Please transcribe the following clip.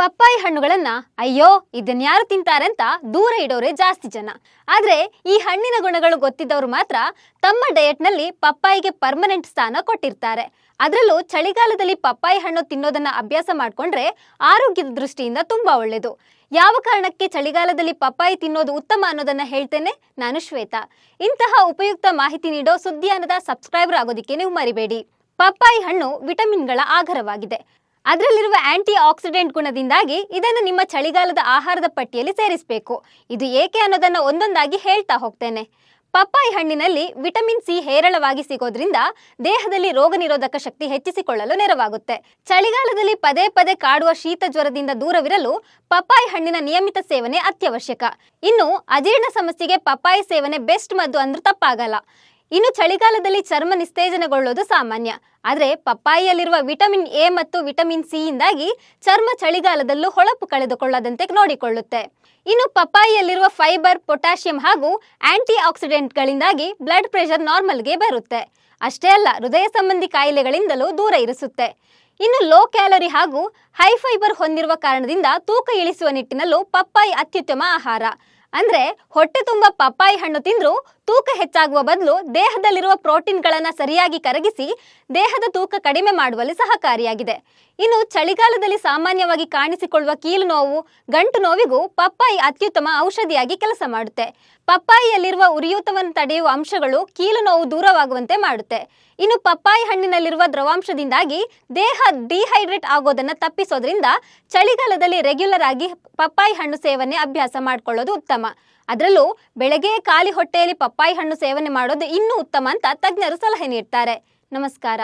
ಪಪ್ಪಾಯಿ ಹಣ್ಣುಗಳನ್ನ ಅಯ್ಯೋ ಇದನ್ಯಾರು ತಿಂತಾರೆ ಅಂತ ದೂರ ಇಡೋರೆ ಜಾಸ್ತಿ ಜನ. ಆದ್ರೆ ಈ ಹಣ್ಣಿನ ಗುಣಗಳು ಗೊತ್ತಿದ್ದವರು ಮಾತ್ರ ತಮ್ಮ ಡಯಟ್ನಲ್ಲಿ ಪಪ್ಪಾಯಿಗೆ ಪರ್ಮನೆಂಟ್ ಸ್ಥಾನ ಕೊಟ್ಟಿರ್ತಾರೆ. ಅದರಲ್ಲೂ ಚಳಿಗಾಲದಲ್ಲಿ ಪಪ್ಪಾಯಿ ಹಣ್ಣು ತಿನ್ನೋದನ್ನ ಅಭ್ಯಾಸ ಮಾಡ್ಕೊಂಡ್ರೆ ಆರೋಗ್ಯದ ದೃಷ್ಟಿಯಿಂದ ತುಂಬಾ ಒಳ್ಳೇದು. ಯಾವ ಕಾರಣಕ್ಕೆ ಚಳಿಗಾಲದಲ್ಲಿ ಪಪ್ಪಾಯಿ ತಿನ್ನೋದು ಉತ್ತಮ ಅನ್ನೋದನ್ನ ಹೇಳ್ತೇನೆ ನಾನು ಶ್ವೇತಾ. ಇಂತಹ ಉಪಯುಕ್ತ ಮಾಹಿತಿ ನೀಡೋ ಸುದ್ದಿಯಾನದ ಸಬ್ಸ್ಕ್ರೈಬರ್ ಆಗೋದಕ್ಕೆ ನೀವು ಮರಿಬೇಡಿ. ಪಪ್ಪಾಯಿ ಹಣ್ಣು ವಿಟಮಿನ್ಗಳ ಆಗರವಾಗಿದೆ ಅದರಲ್ಲಿರುವ ಆಂಟಿ ಆಕ್ಸಿಡೆಂಟ್ ಗುಣದಿಂದಾಗಿ ಇದನ್ನು ನಿಮ್ಮ ಚಳಿಗಾಲದ ಆಹಾರದ ಪಟ್ಟಿಯಲ್ಲಿ ಸೇರಿಸಬೇಕು. ಇದು ಏಕೆ ಅನ್ನೋದನ್ನು ಒಂದೊಂದಾಗಿ ಹೇಳ್ತಾ ಹೋಗ್ತೇನೆ. ಪಪ್ಪಾಯಿ ಹಣ್ಣಿನಲ್ಲಿ ವಿಟಮಿನ್ ಸಿ ಹೇರಳವಾಗಿ ಸಿಗೋದ್ರಿಂದ ದೇಹದಲ್ಲಿ ರೋಗ ನಿರೋಧಕ ಶಕ್ತಿ ಹೆಚ್ಚಿಸಿಕೊಳ್ಳಲು ನೆರವಾಗುತ್ತೆ. ಚಳಿಗಾಲದಲ್ಲಿ ಪದೇ ಪದೇ ಕಾಡುವ ಶೀತ ಜ್ವರದಿಂದ ದೂರವಿರಲು ಪಪ್ಪಾಯಿ ಹಣ್ಣಿನ ನಿಯಮಿತ ಸೇವನೆ ಅತ್ಯವಶ್ಯಕ. ಇನ್ನು ಅಜೀರ್ಣ ಸಮಸ್ಯೆಗೆ ಪಪ್ಪಾಯಿ ಸೇವನೆ ಬೆಸ್ಟ್ ಮದ್ದು ಅಂದ್ರೂ ತಪ್ಪಾಗಲ್ಲ. ಇನ್ನು ಚಳಿಗಾಲದಲ್ಲಿ ಚರ್ಮ ನಿಸ್ತೇಜನಗೊಳ್ಳೋದು ಸಾಮಾನ್ಯ. ಆದರೆ ಪಪ್ಪಾಯಿಯಲ್ಲಿರುವ ವಿಟಮಿನ್ ಎ ಮತ್ತು ವಿಟಮಿನ್ ಸಿ ಇಂದಾಗಿ ಚರ್ಮ ಚಳಿಗಾಲದಲ್ಲೂ ಹೊಳಪು ಕಳೆದುಕೊಳ್ಳದಂತೆ ನೋಡಿಕೊಳ್ಳುತ್ತೆ. ಇನ್ನು ಪಪ್ಪಾಯಿಯಲ್ಲಿರುವ ಫೈಬರ್, ಪೊಟ್ಯಾಷಿಯಂ ಹಾಗೂ ಆಂಟಿ ಆಕ್ಸಿಡೆಂಟ್ಗಳಿಂದಾಗಿ ಬ್ಲಡ್ ಪ್ರೆಷರ್ ನಾರ್ಮಲ್ಗೆ ಬರುತ್ತೆ. ಅಷ್ಟೇ ಅಲ್ಲ, ಹೃದಯ ಸಂಬಂಧಿ ಕಾಯಿಲೆಗಳಿಂದಲೂ ದೂರ ಇರಿಸುತ್ತೆ. ಇನ್ನು ಲೋ ಕ್ಯಾಲೋರಿ ಹಾಗೂ ಹೈ ಫೈಬರ್ ಹೊಂದಿರುವ ಕಾರಣದಿಂದ ತೂಕ ಇಳಿಸುವ ನಿಟ್ಟಿನಲ್ಲೂ ಪಪ್ಪಾಯಿ ಅತ್ಯುತ್ತಮ ಆಹಾರ. ಅಂದ್ರೆ ಹೊಟ್ಟೆ ತುಂಬ ಪಪ್ಪಾಯಿ ಹಣ್ಣು ತಿಂದ್ರೂ ತೂಕ ಹೆಚ್ಚಾಗುವ ಬದಲು ದೇಹದಲ್ಲಿರುವ ಪ್ರೋಟೀನ್ಗಳನ್ನು ಸರಿಯಾಗಿ ಕರಗಿಸಿ ದೇಹದ ತೂಕ ಕಡಿಮೆ ಮಾಡುವಲ್ಲಿ ಸಹಕಾರಿಯಾಗಿದೆ. ಇನ್ನು ಚಳಿಗಾಲದಲ್ಲಿ ಸಾಮಾನ್ಯವಾಗಿ ಕಾಣಿಸಿಕೊಳ್ಳುವ ಕೀಲು ನೋವು, ಗಂಟು ನೋವಿಗೂ ಪಪ್ಪಾಯಿ ಅತ್ಯುತ್ತಮ ಔಷಧಿಯಾಗಿ ಕೆಲಸ ಮಾಡುತ್ತೆ. ಪಪ್ಪಾಯಿಯಲ್ಲಿರುವ ಉರಿಯೂತವನ್ನು ತಡೆಯುವ ಅಂಶಗಳು ಕೀಲು ನೋವು ದೂರವಾಗುವಂತೆ ಮಾಡುತ್ತೆ. ಇನ್ನು ಪಪ್ಪಾಯಿ ಹಣ್ಣಿನಲ್ಲಿರುವ ದ್ರವಾಂಶದಿಂದಾಗಿ ದೇಹ ಡಿಹೈಡ್ರೇಟ್ ಆಗೋದನ್ನು ತಪ್ಪಿಸೋದ್ರಿಂದ ಚಳಿಗಾಲದಲ್ಲಿ ರೆಗ್ಯುಲರ್ ಆಗಿ ಪಪ್ಪಾಯಿ ಹಣ್ಣು ಸೇವನೆ ಅಭ್ಯಾಸ ಮಾಡಿಕೊಳ್ಳೋದು ಉತ್ತಮ. ಅದರಲ್ಲೂ ಬೆಳಗ್ಗೆ ಖಾಲಿ ಹೊಟ್ಟೆಯಲ್ಲಿ ಪಪ್ಪಾಯಿ ಹಣ್ಣು ಸೇವನೆ ಮಾಡೋದು ಇನ್ನೂ ಉತ್ತಮ ಅಂತ ತಜ್ಞರು ಸಲಹೆ ನೀಡ್ತಾರೆ. ನಮಸ್ಕಾರ.